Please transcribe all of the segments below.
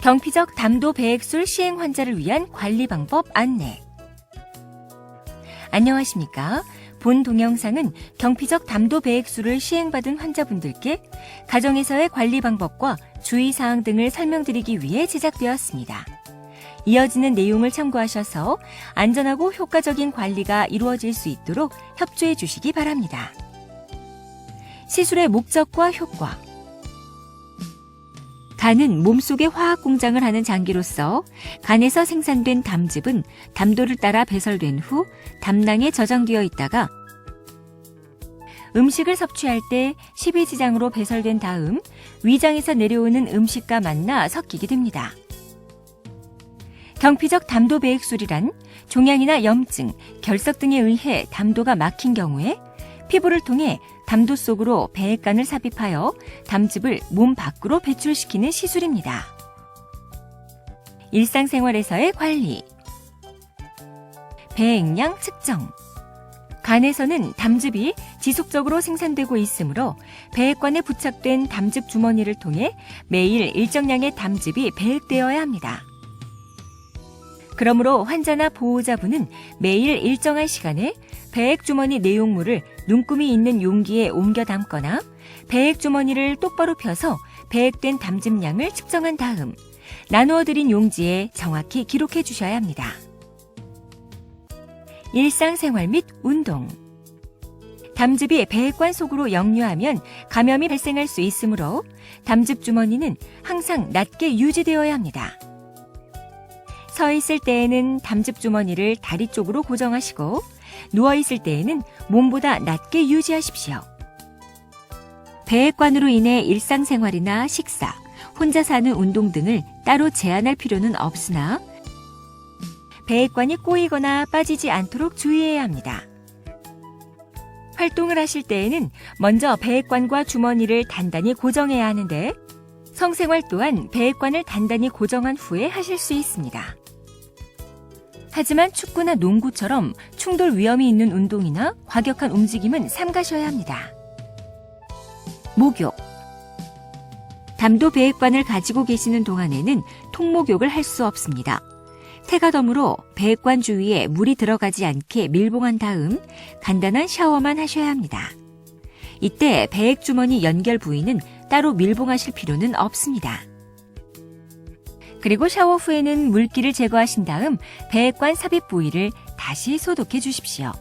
경피적 담도 배액술 시행 환자를 위한 관리 방법 안내. 안녕하십니까. 본 동영상은 경피적 담도 배액술을 시행받은 환자분들께 가정에서의 관리 방법과 주의 사항 등을 설명드리기 위해 제작되었습니다. 이어지는 내용을 참고하셔서 안전하고 효과적인 관리가 이루어질 수 있도록 협조해 주시기 바랍니다. 시술의 목적과 효과. 간은 몸속의 화학 공장을 하는 장기로서 간에서 생산된 담즙은 담도를 따라 배설된 후 담낭에 저장되어 있다가 음식을 섭취할 때 십이지장으로 배설된 다음 위장에서 내려오는 음식과 만나 섞이게 됩니다. 경피적 담도 배액술이란 종양이나 염증, 결석 등에 의해 담도가 막힌 경우에 피부를 통해 담도 속으로 배액간을 삽입하여 담즙을 몸 밖으로 배출시키는 시술입니다. 일상생활에서의 관리 배액량 측정 간에서는 담즙이 지속적으로 생산되고 있으므로 배액관에 부착된 담즙 주머니를 통해 매일 일정량의 담즙이 배액되어야 합니다. 그러므로 환자나 보호자분은 매일 일정한 시간에 배액 주머니 내용물을 눈금이 있는 용기에 옮겨 담거나 배액 주머니를 똑바로 펴서 배액된 담즙량을 측정한 다음 나누어 드린 용지에 정확히 기록해 주셔야 합니다. 일상생활 및 운동 담즙이 배액관 속으로 역류하면 감염이 발생할 수 있으므로 담즙 주머니는 항상 낮게 유지되어야 합니다. 서 있을 때에는 담즙 주머니를 다리 쪽으로 고정하시고 누워 있을 때에는 몸보다 낮게 유지하십시오. 배액관으로 인해 일상생활이나 식사, 혼자 사는 운동 등을 따로 제한할 필요는 없으나 배액관이 꼬이거나 빠지지 않도록 주의해야 합니다. 활동을 하실 때에는 먼저 배액관과 주머니를 단단히 고정해야 하는데 성생활 또한 배액관을 단단히 고정한 후에 하실 수 있습니다. 하지만 축구나 농구처럼 충돌 위험이 있는 운동이나 과격한 움직임은 삼가셔야 합니다. 목욕 담도 배액관을 가지고 계시는 동안에는 통목욕을 할 수 없습니다. 태가덤으로 배액관 주위에 물이 들어가지 않게 밀봉한 다음 간단한 샤워만 하셔야 합니다. 이때 배액 주머니 연결 부위는 따로 밀봉하실 필요는 없습니다. 그리고 샤워 후에는 물기를 제거하신 다음 배액관 삽입 부위를 다시 소독해 주십시오.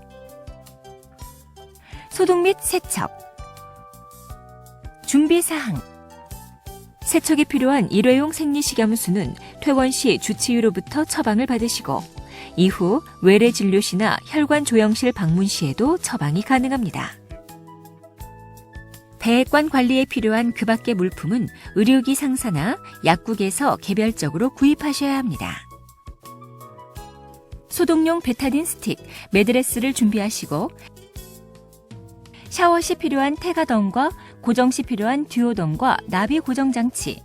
소독 및 세척. 준비 사항. 세척에 필요한 일회용 생리식염수는 퇴원 시 주치의로부터 처방을 받으시고 이후 외래 진료시나 혈관 조영실 방문 시에도 처방이 가능합니다. 배액관 관리에 필요한 그 밖의 물품은 의료기 상사나 약국에서 개별적으로 구입하셔야 합니다. 소독용 베타딘 스틱, 매드레스를 준비하시고 샤워 시 필요한 테가덤과 고정 시 필요한 듀오덤과 나비 고정 장치,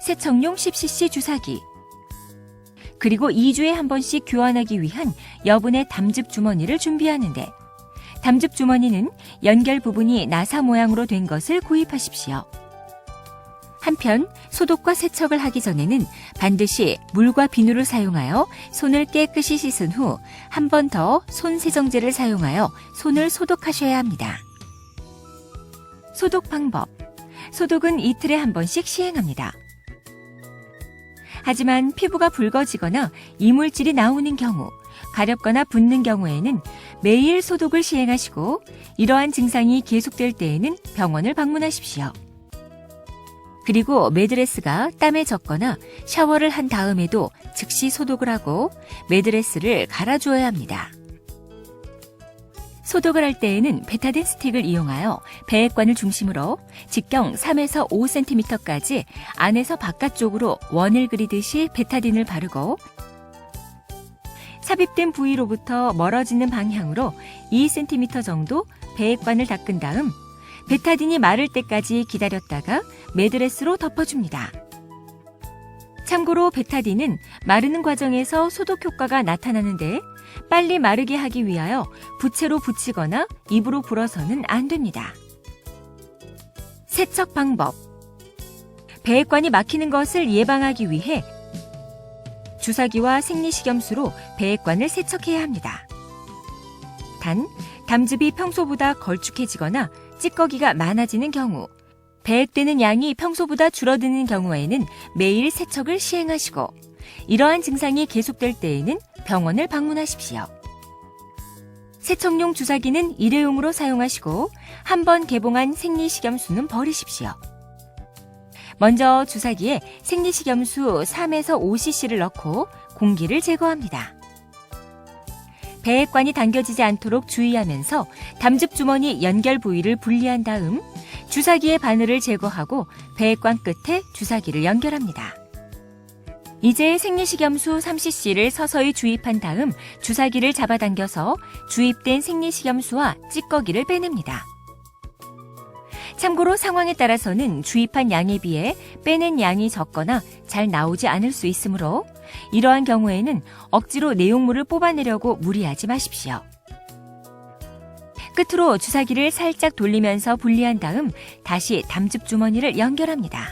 세척용 10cc 주사기, 그리고 2주에 한 번씩 교환하기 위한 여분의 담즙 주머니를 준비하는데 담즙 주머니는 연결 부분이 나사 모양으로 된 것을 구입하십시오. 한편 소독과 세척을 하기 전에는 반드시 물과 비누를 사용하여 손을 깨끗이 씻은 후 한 번 더 손 세정제를 사용하여 손을 소독하셔야 합니다. 소독 방법. 소독은 이틀에 한 번씩 시행합니다. 하지만 피부가 붉어지거나 이물질이 나오는 경우, 가렵거나 붓는 경우에는 매일 소독을 시행하시고 이러한 증상이 계속될 때에는 병원을 방문하십시오. 그리고 매드레스가 땀에 젖거나 샤워를 한 다음에도 즉시 소독을 하고 매드레스를 갈아주어야 합니다. 소독을 할 때에는 베타딘 스틱을 이용하여 배액관을 중심으로 직경 3에서 5cm까지 안에서 바깥쪽으로 원을 그리듯이 베타딘을 바르고 삽입된 부위로부터 멀어지는 방향으로 2cm 정도 배액관을 닦은 다음 베타딘이 마를 때까지 기다렸다가 매드레스로 덮어줍니다. 참고로 베타딘은 마르는 과정에서 소독 효과가 나타나는데 빨리 마르게 하기 위하여 부채로 붙이거나 입으로 불어서는 안 됩니다. 세척 방법. 배액관이 막히는 것을 예방하기 위해 주사기와 생리식염수로 배액관을 세척해야 합니다. 단, 담즙이 평소보다 걸쭉해지거나 찌꺼기가 많아지는 경우, 배액되는 양이 평소보다 줄어드는 경우에는 매일 세척을 시행하시고, 이러한 증상이 계속될 때에는 병원을 방문하십시오. 세척용 주사기는 일회용으로 사용하시고, 한 번 개봉한 생리식염수는 버리십시오. 먼저 주사기에 생리식염수 3에서 5cc를 넣고 공기를 제거합니다. 배액관이 당겨지지 않도록 주의하면서 담즙 주머니 연결 부위를 분리한 다음 주사기의 바늘을 제거하고 배액관 끝에 주사기를 연결합니다. 이제 생리식염수 3cc를 서서히 주입한 다음 주사기를 잡아당겨서 주입된 생리식염수와 찌꺼기를 빼냅니다. 참고로 상황에 따라서는 주입한 양에 비해 빼낸 양이 적거나 잘 나오지 않을 수 있으므로 이러한 경우에는 억지로 내용물을 뽑아내려고 무리하지 마십시오. 끝으로 주사기를 살짝 돌리면서 분리한 다음 다시 담즙 주머니를 연결합니다.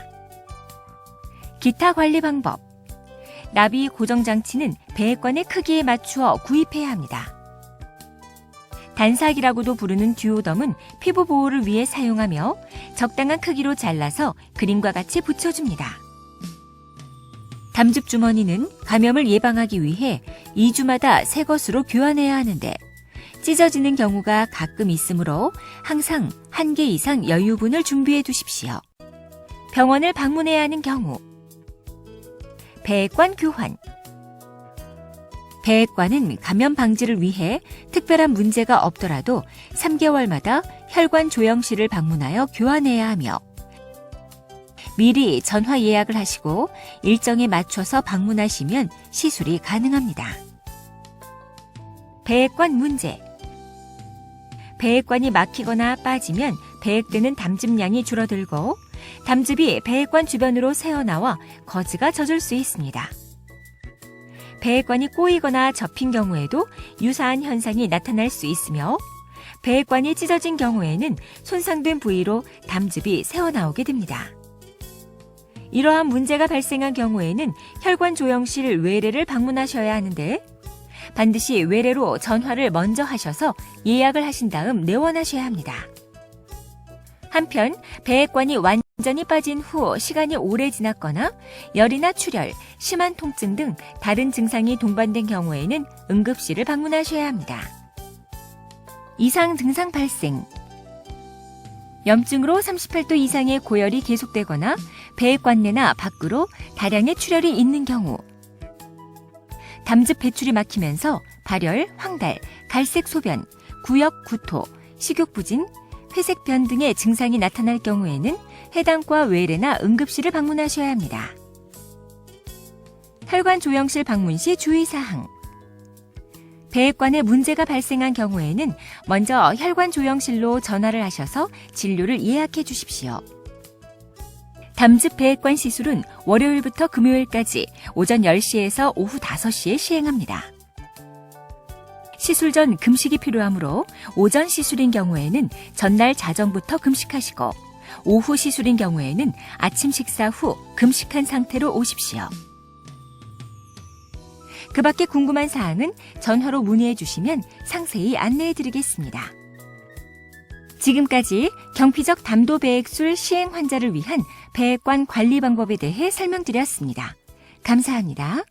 기타 관리 방법. 나비 고정 장치는 배액관의 크기에 맞추어 구입해야 합니다. 단삭이라고도 부르는 듀오덤은 피부 보호를 위해 사용하며 적당한 크기로 잘라서 그림과 같이 붙여줍니다. 담즙 주머니는 감염을 예방하기 위해 2주마다 새 것으로 교환해야 하는데 찢어지는 경우가 가끔 있으므로 항상 한 개 이상 여유분을 준비해 두십시오. 병원을 방문해야 하는 경우 배액관 교환 배액관은 감염 방지를 위해 특별한 문제가 없더라도 3개월마다 혈관 조영실을 방문하여 교환해야 하며 미리 전화 예약을 하시고 일정에 맞춰서 방문하시면 시술이 가능합니다. 배액관 문제 배액관이 막히거나 빠지면 배액되는 담즙량이 줄어들고 담즙이 배액관 주변으로 새어나와 거즈가 젖을 수 있습니다. 배액관이 꼬이거나 접힌 경우에도 유사한 현상이 나타날 수 있으며 배액관이 찢어진 경우에는 손상된 부위로 담즙이 새어나오게 됩니다. 이러한 문제가 발생한 경우에는 혈관 조영실 외래를 방문하셔야 하는데 반드시 외래로 전화를 먼저 하셔서 예약을 하신 다음 내원하셔야 합니다. 한편 배액관이 완전히 빠진 후 시간이 오래 지났거나 열이나 출혈, 심한 통증 등 다른 증상이 동반된 경우에는 응급실을 방문하셔야 합니다. 이상 증상 발생 염증으로 38도 이상의 고열이 계속되거나 배액관 내나 밖으로 다량의 출혈이 있는 경우 담즙 배출이 막히면서 발열, 황달, 갈색 소변, 구역 구토, 식욕 부진, 회색변 등의 증상이 나타날 경우에는 해당 과 외래나 응급실을 방문하셔야 합니다. 혈관 조영실 방문 시 주의사항 배액관에 문제가 발생한 경우에는 먼저 혈관 조영실로 전화를 하셔서 진료를 예약해 주십시오. 담즙 배액관 시술은 월요일부터 금요일까지 오전 10시에서 오후 5시에 시행합니다. 시술 전 금식이 필요하므로 오전 시술인 경우에는 전날 자정부터 금식하시고 오후 시술인 경우에는 아침 식사 후 금식한 상태로 오십시오. 그 밖에 궁금한 사항은 전화로 문의해 주시면 상세히 안내해 드리겠습니다. 지금까지 경피적 담도 배액술 시행 환자를 위한 배액관 관리 방법에 대해 설명드렸습니다. 감사합니다.